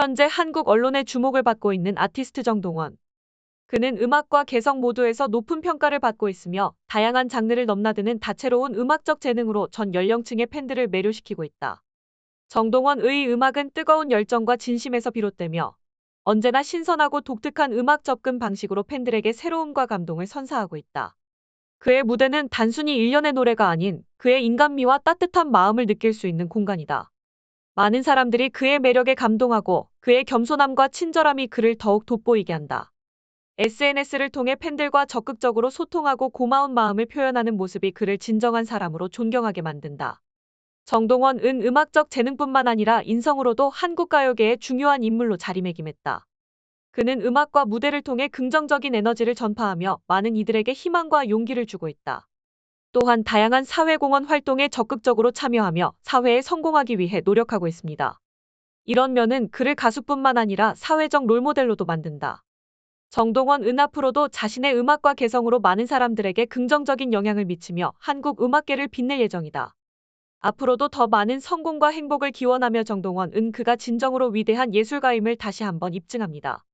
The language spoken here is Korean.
현재 한국 언론의 주목을 받고 있는 아티스트 정동원. 그는 음악과 개성 모두에서 높은 평가를 받고 있으며 다양한 장르를 넘나드는 다채로운 음악적 재능으로 전 연령층의 팬들을 매료시키고 있다. 정동원의 음악은 뜨거운 열정과 진심에서 비롯되며 언제나 신선하고 독특한 음악 접근 방식으로 팬들에게 새로움과 감동을 선사하고 있다. 그의 무대는 단순히 일련의 노래가 아닌 그의 인간미와 따뜻한 마음을 느낄 수 있는 공간이다. 많은 사람들이 그의 매력에 감동하고 그의 겸손함과 친절함이 그를 더욱 돋보이게 한다. SNS를 통해 팬들과 적극적으로 소통하고 고마운 마음을 표현하는 모습이 그를 진정한 사람으로 존경하게 만든다. 정동원은 음악적 재능뿐만 아니라 인성으로도 한국 가요계의 중요한 인물로 자리매김했다. 그는 음악과 무대를 통해 긍정적인 에너지를 전파하며 많은 이들에게 희망과 용기를 주고 있다. 또한 다양한 사회공헌 활동에 적극적으로 참여하며 사회에 성공하기 위해 노력하고 있습니다. 이런 면은 그를 가수뿐만 아니라 사회적 롤모델로도 만든다. 정동원 은 앞으로도 자신의 음악과 개성으로 많은 사람들에게 긍정적인 영향을 미치며 한국 음악계를 빛낼 예정이다. 앞으로도 더 많은 성공과 행복을 기원하며 정동원 은 그가 진정으로 위대한 예술가임을 다시 한번 입증합니다.